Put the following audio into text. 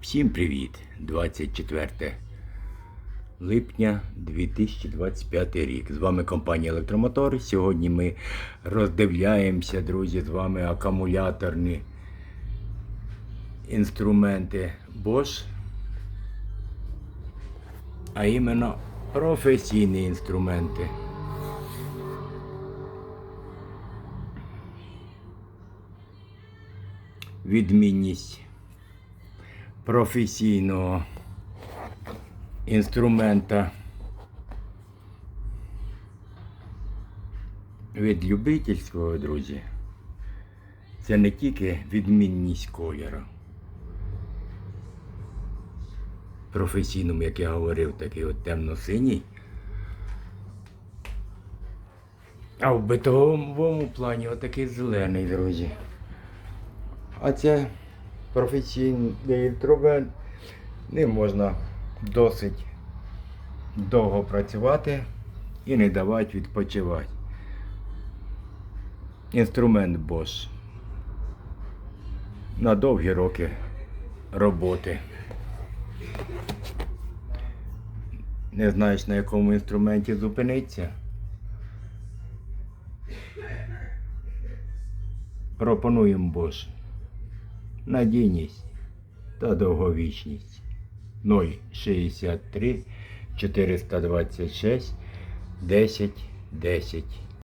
Всім привіт! 24 липня 2025 рік. З вами компанія Електромотор. Сьогодні ми роздивляємося, друзі, з вами акумуляторні інструменти Bosch, а іменно професійні інструменти. Відмінність професійного інструмента від любительського, друзі. Це не тільки відмінність кольору. Професійному, як я говорив, такий от темно-синій. А в битовому плані отакий зелений, друзі. А це професійний інструмент. Ним можна досить довго працювати і не давати відпочивати. Інструмент Bosch. На довгі роки роботи. Не знаєш на якому інструменті зупинитися? Пропонуємо Bosch надійність та довговічність. 063 426 10 10.